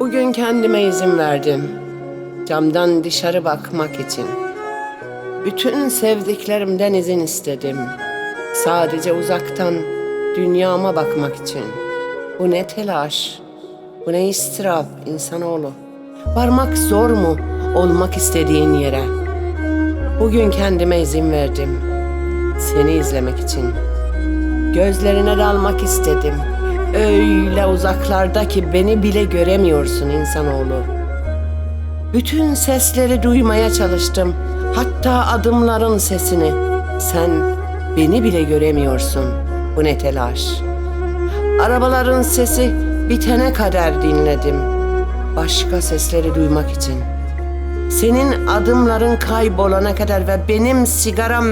Bugün kendime izin verdim. Camdan dışarı bakmak için. Bütün sevdiklerimden izin istedim. Sadece uzaktan dünyama bakmak için. Bu ne telaş, bu ne istirap insanoğlu. Varmak zor mu olmak istediğin yere? Bugün kendime izin verdim. Seni izlemek için. Gözlerine dalmak istedim. Öyle uzaklarda ki beni bile göremiyorsun insanoğlu. Bütün sesleri duymaya çalıştım. Hatta adımların sesini. Sen beni bile göremiyorsun. Bu ne telaş. Arabaların sesi bitene kadar dinledim. Başka sesleri duymak için. Senin adımların kaybolana kadar ve benim sigaram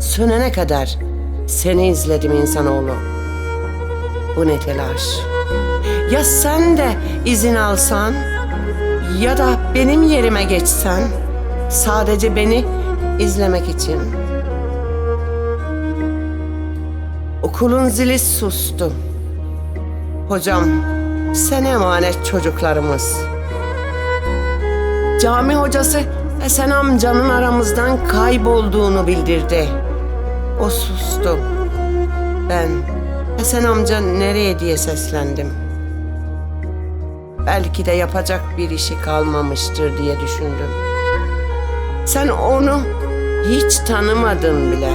sönene kadar seni izledim insanoğlu. Bu ne telaş. Ya sen de izin alsan ya da benim yerime geçsen sadece beni izlemek için. Okulun zili sustu. Hocam, sen emanet çocuklarımız. Cami hocası Esen amcanın aramızdan kaybolduğunu bildirdi. O sustu. Ben Esen amca nereye diye seslendim. Belki de yapacak bir işi kalmamıştır diye düşündüm. Sen onu hiç tanımadın bile.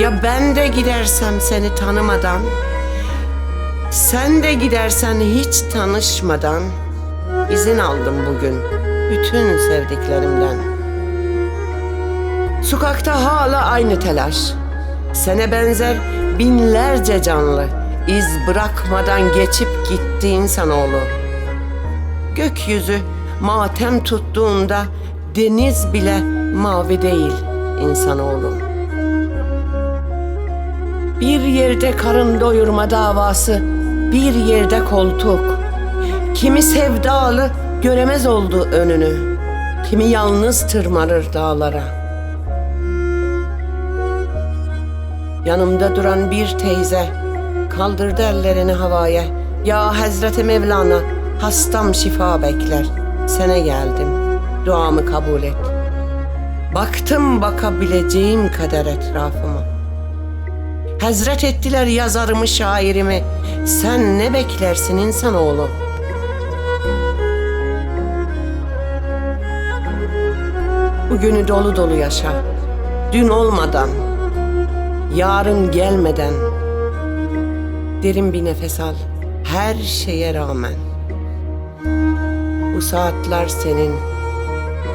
Ya ben de gidersem seni tanımadan, sen de gidersen hiç tanışmadan izin aldım bugün bütün sevdiklerimden. Sokakta hala aynı telaş. Sene benzer binlerce canlı iz bırakmadan geçip gitti insanoğlu. Gökyüzü matem tuttuğunda deniz bile mavi değil insanoğlu. Bir yerde karın doyurma davası, bir yerde koltuk. Kimi sevdalı göremez oldu önünü. Kimi yalnız tırmanır dağlara. Yanımda duran bir teyze kaldırdı ellerini havaya. Ya Hazreti Mevlana hastam şifa bekler. Sene geldim. Duamı kabul et. Baktım bakabileceğim kadar etrafıma. Hazret ettiler yazarımı şairimi. Sen ne beklersin insanoğlu? Bugünü dolu dolu yaşa. Dün olmadan, yarın gelmeden. Derin bir nefes al. Her şeye rağmen. Bu saatler senin.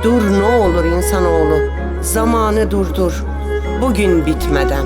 Dur ne olur insanoğlu. Zamanı durdur. Bugün bitmeden.